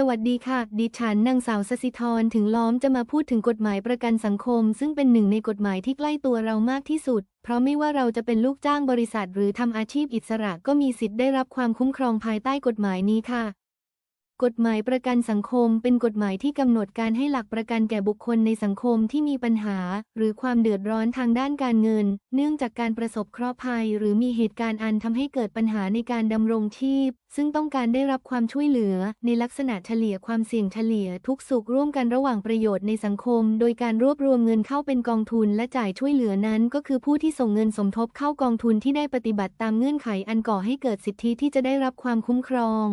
สวัสดีค่ะ ดิฉันนางสาวสสิธรถึงล้อมจะมาพูดถึงกฎหมายประกันสังคม ซึ่งเป็นหนึ่งในกฎหมายที่ใกล้ตัวเรามากที่สุด เพราะไม่ว่าเราจะเป็นลูกจ้างบริษัท หรือทำอาชีพอิสระก็มีสิทธิ์ได้รับความคุ้มครองภายใต้กฎหมายนี้ค่ะ กฎหมายประกันสังคมเป็นกฎหมายที่กำหนดการให้หลักประกันแก่บุคคลในสังคมที่มีปัญหา หรือความเดือดร้อนทางด้านการเงิน เนื่องจากการประสบเคราะห์ภัย หรือมีเหตุการณ์อันทำให้เกิดปัญหาในการดำรงชีพ ซึ่งต้องการได้รับความช่วยเหลือ ในลักษณะเฉลี่ยความเสี่ยงเฉลี่ยทุกสุขร่วมกันระหว่างประโยชน์ในสังคม โดยการรวบรวมเงินเข้าเป็นกองทุนและจ่ายช่วยเหลือนั้น ก็คือผู้ที่ส่งเงินสมทบเข้ากองทุนที่ได้ปฏิบัติตามเงื่อนไขอันก่อให้เกิดสิทธิที่จะได้รับความคุ้มครอง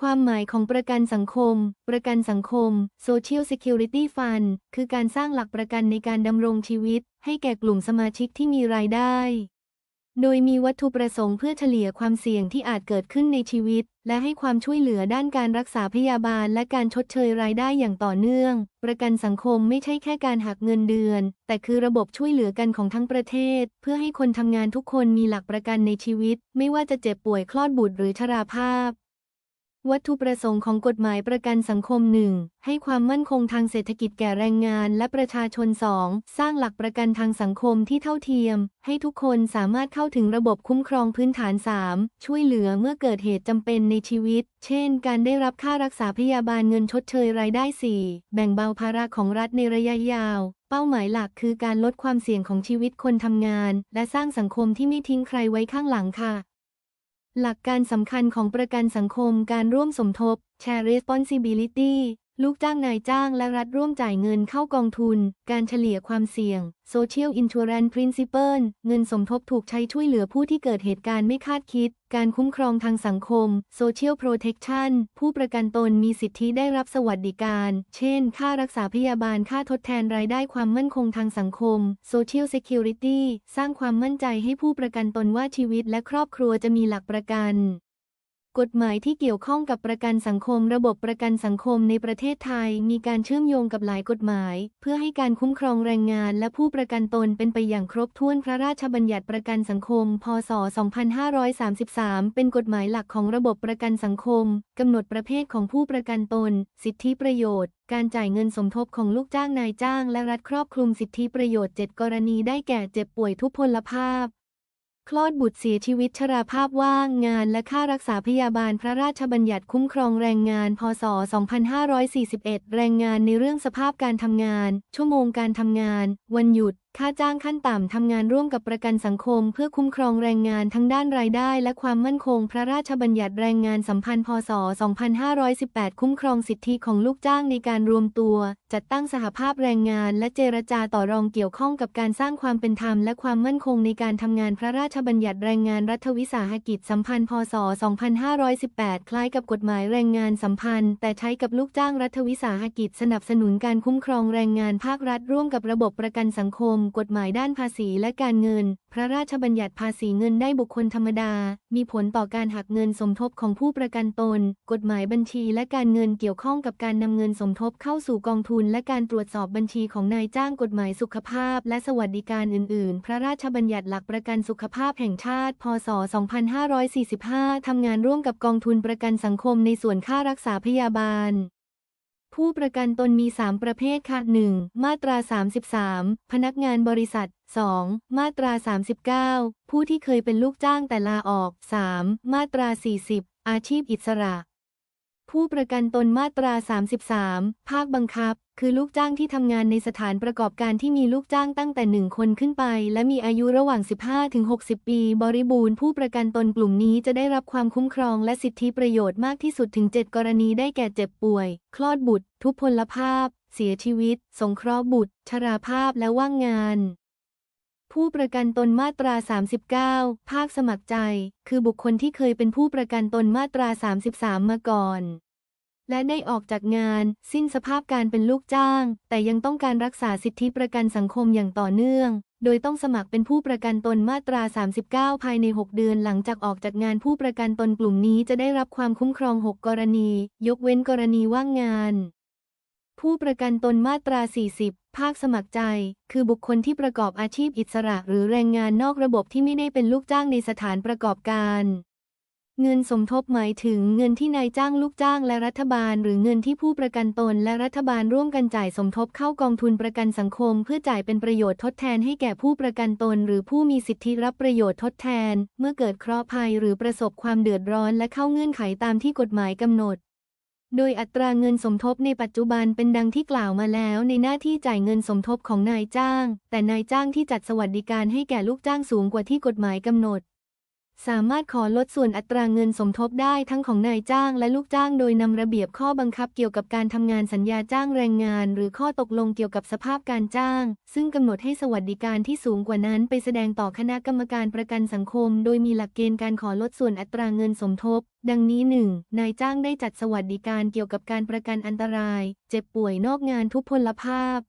ความหมายของประกันสังคม ประกันสังคม Social Security Fund คือการสร้างหลักประกันในการดำรงชีวิต ให้แก่กลุ่มสมาชิกที่มีรายได้ โดยมีวัตถุประสงค์เพื่อเฉลี่ยความเสี่ยงที่อาจเกิดขึ้นในชีวิต และให้ความช่วยเหลือด้านการรักษาพยาบาลและการชดเชยรายได้อย่างต่อเนื่อง ประกันสังคมไม่ใช่แค่การหักเงินเดือน แต่คือระบบช่วยเหลือกันของทั้งประเทศ เพื่อให้คนทำงานทุกคนมีหลักประกันในชีวิต ไม่ว่าจะเจ็บป่วยคลอดบุตรหรือชราภาพ วัตถุประสงค์ของกฎหมายประกันสังคม 1. ให้ความมั่นคงทางเศรษฐกิจแก่แรงงานและประชาชน 2. สร้างหลักประกันทางสังคมที่เท่าเทียม ให้ทุกคนสามารถเข้าถึงระบบคุ้มครองพื้นฐาน 3. ช่วยเหลือเมื่อเกิดเหตุจำเป็นในชีวิต เช่น การได้รับค่ารักษาพยาบาลเงินชดเชยรายได้ 4. แบ่งเบาภาระของรัฐในระยะยาวเป้าหมายหลักคือการลดความเสี่ยงของชีวิตคนทำงาน และสร้างสังคมที่ไม่ทิ้งใครไว้ข้างหลังค่ะ หลักการสำคัญของประกันสังคมการร่วมสมทบ Share Responsibility ลูกจ้างนายจ้างและรัฐร่วมจ่ายเงินเข้ากองทุน การเฉลี่ยความเสี่ยง Social Insurance Principle เงินสมทบถูกใช้ช่วยเหลือผู้ที่เกิดเหตุการณ์ไม่คาดคิด การคุ้มครองทางสังคม Social Protection ผู้ประกันตนมีสิทธิได้รับสวัสดิการ เช่น ค่ารักษาพยาบาลค่าทดแทนรายได้ความมั่นคงทางสังคม Social Security สร้างความมั่นใจให้ผู้ประกันตนว่าชีวิตและครอบครัวจะมีหลักประกัน กฎหมายที่เกี่ยวข้องกับประกันสังคม ระบบประกันสังคมในประเทศไทย มีการเชื่อมโยงกับหลายกฎหมาย เพื่อให้การคุ้มครองแรงงาน และผู้ประกันตนเป็นไปอย่างครบถ้วนพระราชบัญญัติประกันสังคม พศ 2533 เป็นกฎหมายหลักของระบบประกันสังคม กำหนดประเภทของผู้ประกันตน สิทธิประโยชน์ การจ่ายเงินสมทบของลูกจ้างนายจ้าง และรัฐครอบคลุมสิทธิประโยชน์ 7 กรณีได้แก่เจ็บป่วยทุพพลภาพ คลอดบุตรเสียชีวิตชราภาพว่างงานและค่ารักษาพยาบาลพระราชบัญญัติคุ้มครองแรงงาน พศ 2541 แรงงานในเรื่องสภาพการทำงาน ชั่วโมงการทำงาน วันหยุด ค่าจ้างขั้นต่ำทำงานร่วมกับประกันสังคม เพื่อคุ้มครองแรงงานทั้งด้านรายได้ และความมั่นคง พระราชบัญญัติแรงงานสัมพันธ์พศ 2518 คุ้มครองสิทธิของลูกจ้างในการรวมตัว จัดตั้งสหภาพแรงงานและเจรจาต่อรองเกี่ยวข้องกับการสร้างความเป็นธรรมและความมั่นคงในการทำงานพระราชบัญญัติแรงงานรัฐวิสาหกิจสัมพันธ์พศ 2518 คล้ายกับกฎหมายแรงงานสัมพันธ์ แต่ใช้กับลูกจ้างรัฐวิสาหกิจสนับสนุนการคุ้มครองแรงงานภาครัฐร่วมกับระบบประกันสังคมกฎหมายด้านภาษีและการเงิน พระราชบัญญัติภาษีเงินได้บุคคลธรรมดา มีผลต่อการหักเงินสมทบของผู้ประกันตน กฎหมายบัญชีและการเงินเกี่ยวข้องกับการนำเงินสมทบเข้าสู่กองทุน และการตรวจสอบบัญชีของนายจ้างกฎหมายสุขภาพ และสวัสดิการอื่น ๆ พระราชบัญญัติหลักประกันสุขภาพแห่งชาติ พศ 2545 ทำงานร่วมกับกองทุนประกันสังคมในส่วนค่ารักษาพยาบาล ผู้ประกันตนมี 3 ประเภทค่ะ 1. มาตรา 33 พนักงานบริษัท 2. มาตรา 39 ผู้ที่เคยเป็นลูกจ้างแต่ลาออก 3. มาตรา 40 อาชีพอิสระ ผู้ประกันตนมาตรา 33 ภาคบังคับ คือลูกจ้างที่ทำงานในสถานประกอบการที่มีลูกจ้างตั้งแต่ 1 คนขึ้นไป และมีอายุระหว่าง 15-60 ปี บริบูรณ์ผู้ประกันตนกลุ่มนี้จะได้รับความคุ้มครองและสิทธิประโยชน์มากที่สุดถึง 7 กรณีได้แก่เจ็บป่วย คลอดบุตร ทุพพลภาพ เสียชีวิต สงเคราะห์บุตร ชราภาพและว่างงานผู้ประกันตนมาตรา 39 ภาคสมัครใจ คือบุคคลที่เคยเป็นผู้ประกันตนมาตรา 33 มาก่อน และได้ออกจากงาน สิ้นสภาพการเป็นลูกจ้าง แต่ยังต้องการรักษาสิทธิประกันสังคมอย่างต่อเนื่อง โดยต้องสมัครเป็นผู้ประกันตนมาตรา 39 ภายใน 6 เดือนหลังจากออกจากงานผู้ประกันตนกลุ่มนี้จะได้รับความคุ้มครอง 6 กรณี ยกเว้นกรณีว่างงาน ผู้ประกันตนมาตรา 40 ภาคสมัครใจ คือบุคคลที่ประกอบอาชีพอิสระ หรือแรงงานนอกระบบที่ไม่ได้เป็นลูกจ้างในสถานประกอบการ เงินสมทบหมายถึงเงินที่นายจ้างลูกจ้างและรัฐบาล หรือเงินที่ผู้ประกันตนและรัฐบาลร่วมกันจ่ายสมทบเข้ากองทุนประกันสังคม เพื่อจ่ายเป็นประโยชน์ทดแทนให้แก่ผู้ประกันตน หรือผู้มีสิทธิรับประโยชน์ทดแทน เมื่อเกิดเคราะห์ภัยหรือประสบความเดือดร้อนและเข้าเงื่อนไขตามที่กฎหมายกำหนด โดยอัตราเงินสมทบในปัจจุบันเป็นดังที่กล่าวมาแล้วในหน้าที่จ่ายเงินสมทบของนายจ้าง แต่นายจ้างที่จัดสวัสดิการให้แก่ลูกจ้างสูงกว่าที่กฎหมายกำหนด สามารถขอลดส่วนอัตราเงินสมทบได้ทั้งของนายจ้างและลูกจ้างโดยนำระเบียบข้อบังคับเกี่ยวกับการทำงานสัญญาจ้างแรงงาน หรือข้อตกลงเกี่ยวกับสภาพการจ้าง ซึ่งกำหนดให้สวัสดิการที่สูงกว่านั้น ไปแสดงต่อคณะกรรมการประกันสังคม โดยมีหลักเกณฑ์การขอลดส่วนอัตราเงินสมทบ ดังนี้ 1. นายจ้างได้จัดสวัสดิการเกี่ยวกับการประกันอันตราย เจ็บป่วยนอกงานทุพพลภาพ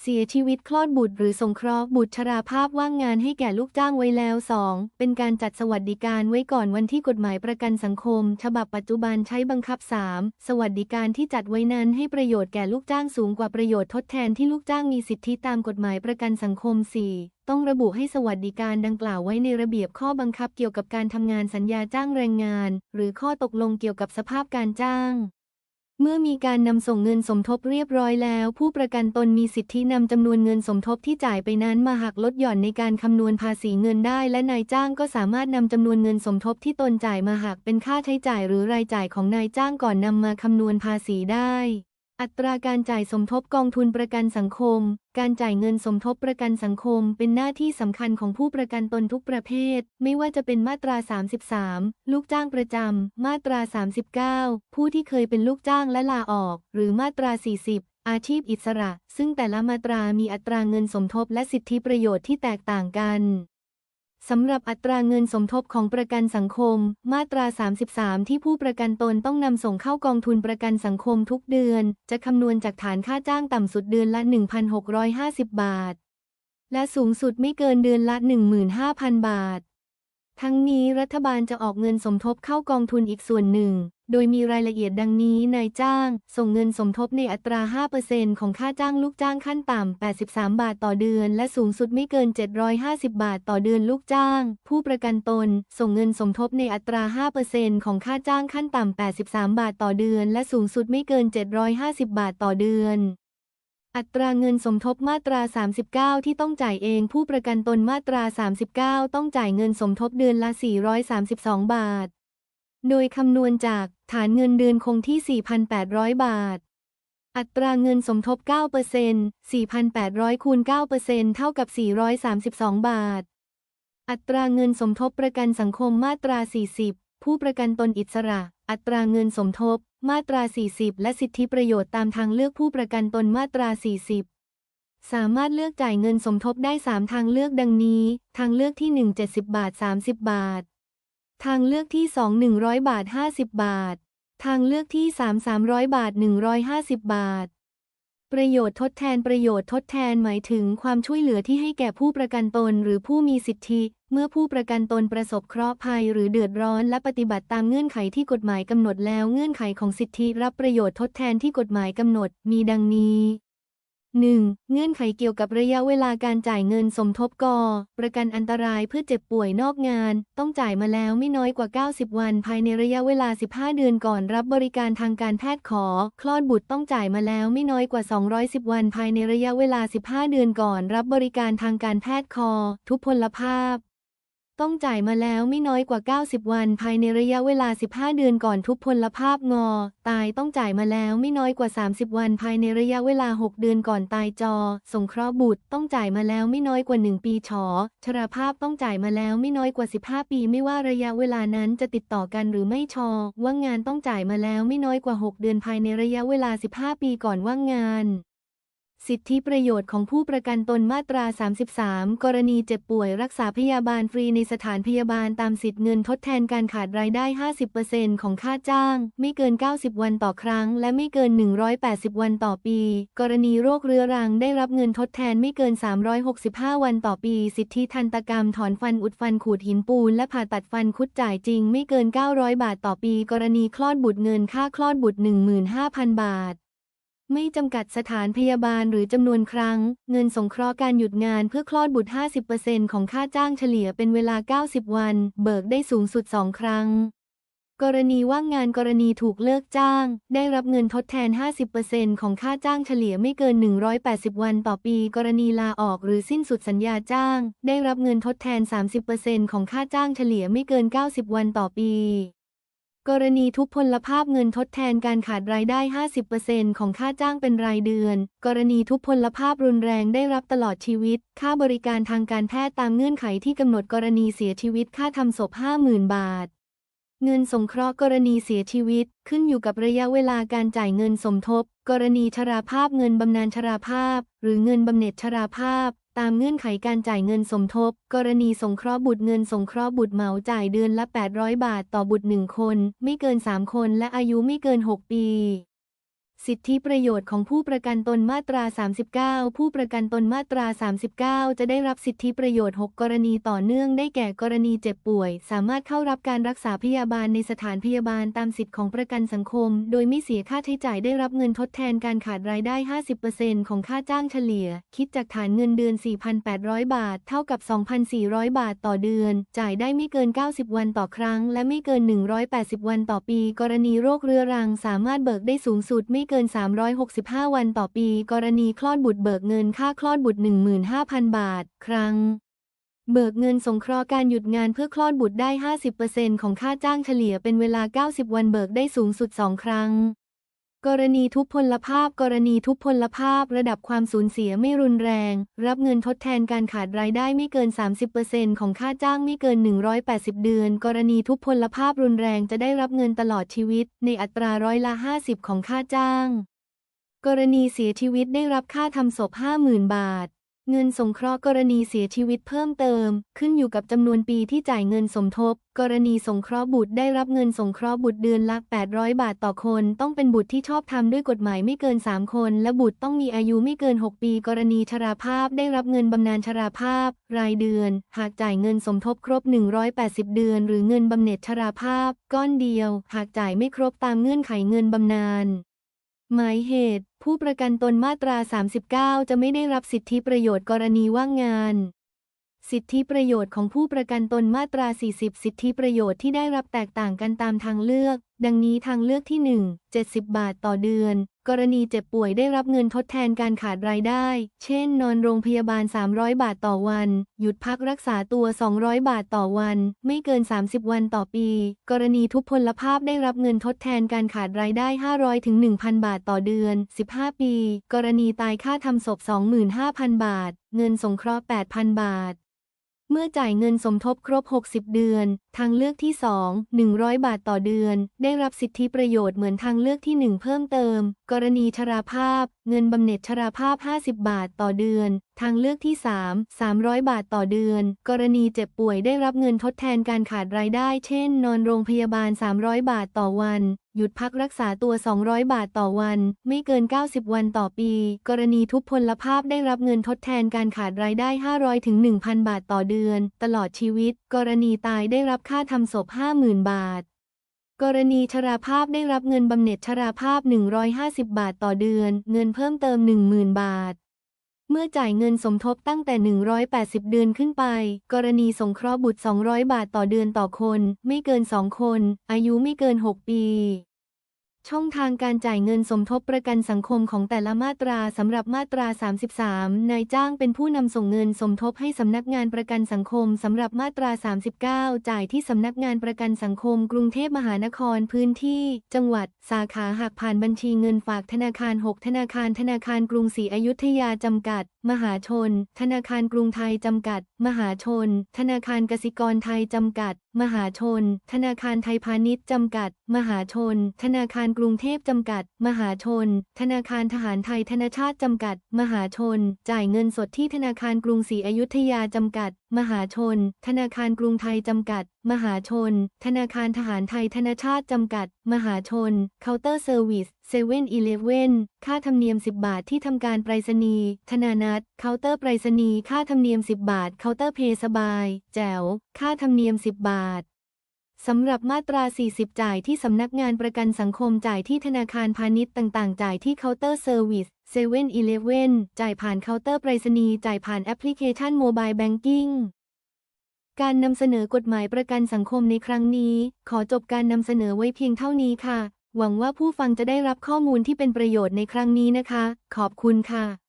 เสียชีวิตคลอดบุตรหรือสงเคราะห์บุตรชราภาพว่างงานให้แก่ลูกจ้างไว้แล้ว 2. เป็นการจัดสวัสดิการไว้ก่อนวันที่กฎหมายประกันสังคม ฉบับปัจจุบันใช้บังคับ 3. สวัสดิการที่จัดไว้นั้นให้ประโยชน์แก่ลูกจ้างสูงกว่าประโยชน์ทดแทนที่ลูกจ้างมีสิทธิตามกฎหมายประกันสังคม 4. ต้องระบุให้สวัสดิการดังกล่าวไว้ในระเบียบข้อบังคับเกี่ยวกับการทำงานสัญญาจ้างแรงงาน หรือข้อตกลงเกี่ยวกับสภาพการจ้าง เมื่อมีการนำส่งเงินสมทบเรียบร้อยแล้ว ผู้ประกันตนมีสิทธินำจำนวนเงินสมทบที่จ่ายไปนั้นมาหักลดหย่อนในการคำนวณภาษีเงินได้ และนายจ้างก็สามารถนำจำนวนเงินสมทบที่ตนจ่ายมาหักเป็นค่าใช้จ่ายหรือรายจ่ายของนายจ้างก่อนนำมาคำนวณภาษีได้ อัตราการจ่ายสมทบกองทุนประกันสังคม การจ่ายเงินสมทบประกันสังคม เป็นหน้าที่สำคัญของผู้ประกันตนทุกประเภท ไม่ว่าจะเป็นมาตรา 33 ลูกจ้างประจำ มาตรา 39 ผู้ที่เคยเป็นลูกจ้างและลาออก หรือมาตรา 40อาชีพอิสระ ซึ่งแต่ละมาตรามีอัตราเงินสมทบและสิทธิประโยชน์ที่แตกต่างกัน สำหรับอัตราเงินสมทบของประกันสังคม มาตรา 33 ที่ผู้ประกันตนต้องนำส่งเข้ากองทุนประกันสังคมทุกเดือน จะคำนวณจากฐานค่าจ้างต่ำสุดเดือนละ 1,650 บาท และสูงสุดไม่เกินเดือนละ 15,000 บาท ทั้งนี้รัฐบาลจะออกเงินสมทบเข้ากองทุนอีกส่วนหนึ่ง โดยมีรายละเอียดดังนี้นายจ้าง ส่งเงินสมทบในอัตรา 5%ของค่าจ้างลูกจ้างขั้นต่ำ 83 บาทต่อเดือน และสูงสุดไม่เกิน 750 บาทต่อเดือนลูกจ้าง ผู้ประกันตน ส่งเงินสมทบในอัตรา 5%ของค่าจ้างขั้นต่ำ 83 บาทต่อเดือน และสูงสุดไม่เกิน 750 บาทต่อเดือน อัตราเงินสมทบมาตรา 39 ที่ต้องจ่ายเองผู้ประกันตนมาตรา 39 ต้องจ่ายเงินสมทบเดือนละ 432 บาท โดยคำนวณจากฐานเงินเดือนคงที่ 4,800 บาท อัตราเงินสมทบ 9% 4,800คูณ9%เท่ากับ 432 บาท อัตราเงินสมทบประกันสังคมมาตรา 40 ผู้ประกันตนอิสระ อัตราเงินสมทบ มาตรา 40 และสิทธิประโยชน์ตามทางเลือกผู้ประกันตนมาตรา 40 สามารถเลือกจ่ายเงินสมทบได้ 3 ทางเลือกดังนี้ ทางเลือกที่ 1 70 บาท 30 บาท ทางเลือกที่ 2 100 บาท 50 บาท ทางเลือกที่ 3 300 บาท 150 บาท ประโยชน์ทดแทนประโยชน์ทดแทนหมายถึงความช่วยเหลือที่ให้แก่ผู้ประกันตนหรือผู้มีสิทธิ เมื่อผู้ประกันตนประสบเคราะห์ภัยหรือเดือดร้อนและปฏิบัติตามเงื่อนไขที่กฎหมายกำหนดแล้วเงื่อนไขของสิทธิรับประโยชน์ทดแทนที่กฎหมายกำหนดมีดังนี้ 1. เงื่อนไขเกี่ยวกับระยะเวลาการจ่ายเงินสมทบกอประกันอันตรายเพื่อเจ็บป่วยนอกงาน ต้องจ่ายมาแล้วไม่น้อยกว่า 90 วัน ภายในระยะเวลา 15 เดือนก่อนรับบริการทางการแพทย์ขอ คลอดบุตรต้องจ่ายมาแล้วไม่น้อยกว่า 210 วัน ภายในระยะเวลา 15 เดือนก่อน รับบริการทางการแพทย์คอ ทุพพลภาพ ต้องจ่ายมาแล้วไม่น้อยกว่า 90 วัน ภายในระยะเวลา 15 เดือนก่อนทุพพลภาพงอ ตายต้องจ่ายมาแล้วไม่น้อยกว่า 30 วัน ภายในระยะเวลา 6 เดือนก่อนตายจอ สงเคราะห์บุตรต้องจ่ายมาแล้วไม่น้อยกว่า 1 ปีฉอชราภาพต้องจ่ายมาแล้วไม่น้อยกว่า 15 ปี ไม่ว่าระยะเวลานั้นจะติดต่อกันหรือไม่ชอ ว่างงานต้องจ่ายมาแล้วไม่น้อยกว่า 6 เดือนภายในระยะเวลา 15 ปีก่อนว่างงาน สิทธิประโยชน์ของผู้ประกันตนมาตรา 33 กรณีเจ็บป่วยรักษาพยาบาลฟรีในสถานพยาบาลตามสิทธิเงินทดแทนการขาดรายได้ 50%ของค่าจ้าง ไม่เกิน 90 วันต่อครั้ง และไม่เกิน 180 วันต่อปี กรณีโรคเรื้อรังได้รับเงินทดแทนไม่เกิน 365 วันต่อปี สิทธิทันตกรรมถอนฟันอุดฟันขูดหินปูน และผ่าตัดฟันคุดจ่ายจริง ไม่เกิน 900 บาทต่อปี กรณีคลอดบุตรเงินค่าคลอดบุตร 15,000 บาท ไม่จำกัดสถานพยาบาลหรือจำนวนครั้ง เงินสงเคราะห์การหยุดงานเพื่อคลอดบุตร 50%ของค่าจ้างเฉลี่ยเป็นเวลา 90 วัน เบิกได้สูงสุด 2 ครั้ง กรณีว่างงานกรณีถูกเลิกจ้าง ได้รับเงินทดแทน 50%ของค่าจ้างเฉลี่ยไม่เกิน 180 วันต่อปี กรณีลาออกหรือสิ้นสุดสัญญาจ้าง ได้รับเงินทดแทน 30%ของค่าจ้างเฉลี่ยไม่เกิน 90 วันต่อปี กรณีทุพพลภาพเงินทดแทนการขาดรายได้ 50%ของค่าจ้างเป็นรายเดือน กรณีทุพพลภาพรุนแรงได้รับตลอดชีวิต ค่าบริการทางการแพทย์ตามเงื่อนไขที่กำหนดกรณีเสียชีวิตค่าทำศพ 50,000 บาท เงินสงเคราะห์กรณีเสียชีวิต ขึ้นอยู่กับระยะเวลาการจ่ายเงินสมทบ กรณีชราภาพเงินบำนาญชราภาพ หรือเงินบำเหน็จชราภาพ ตามเงื่อนไขการจ่ายเงินสมทบ กรณีสงเคราะห์บุตรเงินสงเคราะห์บุตรเหมาจ่ายเดือนละ 800 บาทต่อบุตรหนึ่งคน ไม่เกิน 3 คน และอายุไม่เกิน 6 ปี สิทธิประโยชน์ของผู้ประกันตนมาตรา 39 ผู้ประกันตนมาตรา 39 จะได้รับสิทธิประโยชน์ 6 กรณีต่อเนื่องได้แก่กรณีเจ็บป่วย สามารถเข้ารับการรักษาพยาบาลในสถานพยาบาลตามสิทธิของประกันสังคม โดยไม่เสียค่าใช้จ่ายได้รับเงินทดแทนการขาดรายได้ 50%ของค่าจ้างเฉลี่ย คิดจากฐานเงินเดือน 4,800 บาท เท่ากับ 2,400 บาทต่อเดือน จ่ายได้ไม่เกิน 90 วันต่อครั้ง และไม่เกิน 180 วันต่อปี กรณีโรคเรื้อรัง สามารถเบิกได้สูงสุดไม่เกิน 365 วันต่อปี กรณีคลอดบุตรเบิกเงินค่าคลอดบุตร 15,000 บาท ครั้ง เบิกเงินสงเคราะห์การหยุดงานเพื่อคลอดบุตรได้ 50%ของค่าจ้างเฉลี่ยเป็นเวลา 90 วันเบิกได้สูงสุด 2 ครั้ง กรณีทุพพลภาพ กรณีทุพพลภาพ ระดับความสูญเสียไม่รุนแรง รับเงินทดแทนการขาดรายได้ไม่เกิน 30%ของค่าจ้างไม่เกิน 180 เดือน กรณีทุพพลภาพรุนแรงจะได้รับเงินตลอดชีวิต ในอัตราร้อยละ 50 ของค่าจ้าง กรณีเสียชีวิตได้รับค่าทำศพ 50,000 บาท เงินสงเคราะห์กรณีเสียชีวิตเพิ่มเติม ขึ้นอยู่กับจำนวนปีที่จ่ายเงินสมทบ กรณีสงเคราะห์บุตรได้รับเงินสงเคราะห์บุตรเดือนละ 800 บาทต่อคน ต้องเป็นบุตรที่ชอบทำด้วยกฎหมายไม่เกิน 3 คน และบุตรต้องมีอายุไม่เกิน 6 ปี กรณีชราภาพได้รับเงินบำนาญชราภาพ รายเดือน หากจ่ายเงินสมทบครบ 180 เดือน หรือเงินบำเหน็จชราภาพ ก้อนเดียว หากจ่ายไม่ครบตามเงื่อนไขเงินบำนาญ หมายเหตุ ผู้ประกันตนมาตรา 39 จะไม่ได้รับสิทธิประโยชน์กรณีว่างงาน สิทธิประโยชน์ของผู้ประกันตนมาตรา 40 สิทธิประโยชน์ที่ได้รับแตกต่างกันตามทางเลือกดังนี้ทางเลือกที่ 1 70 บาทต่อเดือน กรณีเจ็บป่วยได้รับเงินทดแทนการขาดรายได้ เช่น นอนโรงพยาบาล 300 บาทต่อวัน หยุดพักรักษาตัว 200 บาทต่อวัน ไม่เกิน 30 วันต่อปี กรณีทุพพลภาพได้รับเงินทดแทนการขาดรายได้ 500ถึง1,000 บาทต่อเดือน 15 ปี กรณีตายค่าทำศพ 25,000 บาท เงินสงเคราะห์ 8,000 บาทเมื่อจ่ายเงินสมทบครบ 60 เดือน ทางเลือกที่ 2 100 บาทต่อเดือน ได้รับสิทธิประโยชน์เหมือนทางเลือกที่ 1 เพิ่มเติม กรณีชราภาพ เงินบำเหน็จชราภาพ 50 บาทต่อเดือน ทางเลือกที่ 3 300 บาทต่อเดือน กรณีเจ็บป่วยได้รับเงินทดแทนการขาดรายได้ เช่น นอนโรงพยาบาล 300 บาทต่อวันหยุดพักรักษาตัว 200 บาทต่อวัน ไม่เกิน 90 วันต่อปี กรณีทุพพลภาพได้รับเงินทดแทนการขาดรายได้ 500 ถึง 1,000 บาทต่อเดือน ตลอดชีวิต กรณีตายได้รับค่าทำศพ 50,000 บาท กรณีชราภาพได้รับเงินบำเหน็จชราภาพ 150 บาทต่อเดือน เงินเพิ่มเติม 10,000 บาท เมื่อจ่ายเงินสมทบตั้งแต่ 180 เดือนขึ้นไป กรณีสงเคราะห์บุตร 200 บาทต่อเดือนต่อคน ไม่เกิน 2 คน อายุไม่เกิน 6 ปี ช่องทางการจ่ายเงินสมทบประกันสังคมของแต่ละมาตราสำหรับมาตรา 33 นายจ้างเป็นผู้นำส่งเงินสมทบให้สำนักงานประกันสังคมสำหรับมาตรา 39 จ่ายที่สำนักงานประกันสังคม กรุงเทพมหานครพื้นที่ จังหวัด สาขาหากผ่านบัญชีเงินฝากธนาคาร 6 ธนาคารธนาคารกรุงศรีอยุธยาจำกัด มหาชน ธนาคารกรุงไทยจำกัด มหาชน ธนาคารกสิกรไทยจำกัด มหาชน ธนาคารไทยพาณิชย์จำกัด มหาชน ธนาคารกรุงเทพจำกัด มหาชน ธนาคารทหารไทยธนชาติจำกัด มหาชน จ่ายเงินสดที่ธนาคารกรุงศรีอยุธยาจำกัด มหาชน ธนาคารกรุงไทยจำกัด มหาชน ธนาคารทหารไทยธนชาติจำกัด มหาชน เคาน์เตอร์เซอร์วิสเซเว่นอีเลฟเว่นค่าธรรมเนียม 10 บาทที่ทำการไปรษณีย์ธนานัตเคาน์เตอร์ไปรษณีย์ค่าธรรมเนียม 10 บาท เคาน์เตอร์เพย์สบาย แจ๋ว ค่าธรรมเนียม 10 บาท สำหรับมาตรา 40 จ่ายที่สำนักงานประกันสังคมจ่ายที่ธนาคารพาณิชย์ต่างๆ จ่ายที่เคาน์เตอร์เซอร์วิสเซเว่นอีเลฟเว่นจ่ายผ่านเคาน์เตอร์ไปรษณีย์จ่ายผ่านแอปพลิเคชันโมบายแบงกิ้งการนำเสนอกฎหมายประกันสังคมในครั้งนี้ ขอจบการนำเสนอไว้เพียงเท่านี้ค่ะ หวังว่าผู้ฟังจะได้รับข้อมูลที่เป็นประโยชน์ในครั้งนี้นะคะ ขอบคุณค่ะ